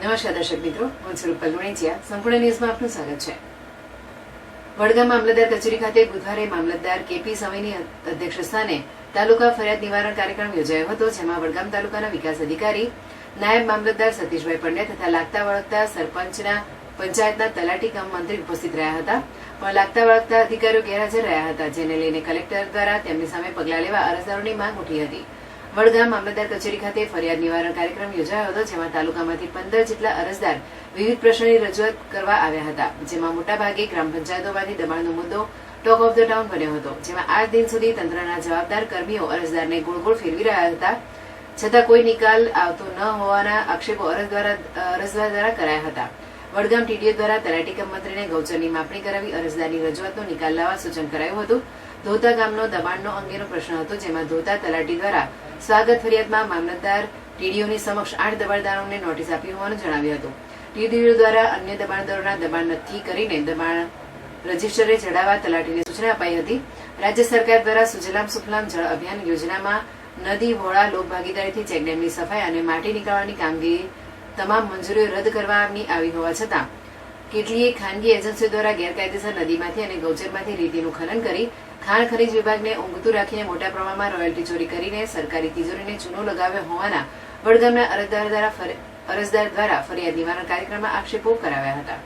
નમસ્કાર દર્શક મિત્રો, હું સ્વરૂપ રૂપલ સંપૂર્ણ ન્યૂઝમાં આપનું સ્વાગત છે. વડગામ મામલતદાર કચેરી ખાતે બુધવારે મામલતદાર કેપી સમયની અધ્યક્ષસ્થાને તાલુકા ફરિયાદ નિવારણ કાર્યક્રમ યોજાયો હતો, જેમાં વડગામ તાલુકાના વિકાસ અધિકારી નાયબ મામલતદાર સતીશભાઈ પંડ્યા તથા લાગતા વળગતા સરપંચના પંચાયતના તલાટી કામ મંત્રી ઉપસ્થિત રહ્યા હતા. પણ લાગતા વળગતા અધિકારીઓ ગેરહાજર રહ્યા હતા, જેને લઈને કલેક્ટર દ્વારા તેમની સામે પગલાં લેવા અરજદારોની માંગ ઉઠી હતી. વડગામ મામલતદાર કચેરી ખાતે ફરિયાદ નિવારણ કાર્યક્રમ યોજાયો હતો, જેમાં તાલુકામાંથી પંદર જેટલા અરજદાર વિવિધ પ્રશ્નોની રજૂઆત કરવા આવ્યા હતા, જેમાં મોટાભાગે ગ્રામ પંચાયતોમાંથી દબાણનો મુદ્દો ટોક ઓફ ધ ટાઉન બન્યો હતો, જેમાં આજ દિન સુધી તંત્રના જવાબદાર કર્મીઓ અરજદારને ગોળ ગોળ ફેરવી રહ્યા હતા, છતાં કોઈ નિકાલ આવતો ન હોવાના આક્ષેપો અરજદાર દ્વારા કરાયા હતા. વડગામ ટીડીઓ દ્વારા તલાટી કમ મંત્રીને ગૌચરની માપણી કરાવી અરજદારની રજૂઆતનો નિકાલ લાવવા સૂચન કરાયું હતું. ધોતા ગામનો દબાણનો અંગેનો પ્રશ્ન હતો, જેમાં ધોતા તલાટી દ્વારા સ્વાગત ફરિયાદમાં મામલતદાર ટીડીઓની સમક્ષ આઠ દબાણદારોને નોટિસ આપી હોવાનું જણાવ્યું હતું. ટીડીઓ દ્વારા અન્ય દબાણદારોના દબાણ નક્કી કરીને દબાણ રજીસ્ટરે ચડાવવા તલાટીને સૂચના અપાઈ હતી. રાજ્ય સરકાર દ્વારા સુજલામ સુફલામ જળ અભિયાન યોજનામાં નદી વોળા લોકભાગીદારીથી ચેકડેમની સફાઈ અને માટી નીકાળવાની કામગીરી તમામ મંજૂરીઓ રદ કરવાની આવી હોવા છતાં, કેટલીય ખાનગી એજન્સીઓ દ્વારા ગેરકાયદેસર નદીમાંથી અને ગૌચરમાંથી રેતીનું ખનન કરી ખાણ ખનીજ વિભાગને ઊંઘતું રાખીને મોટા પ્રમાણમાં રોયલ્ટી ચોરી કરીને સરકારી તિજોરીને ચૂનો લગાવ્યો હોવાના વડગામના અરજદાર દ્વારા અરજદાર દ્વારા ફરિયાદ નિવારણ કાર્યક્રમમાં આક્ષેપો કરાવ્યા હતા.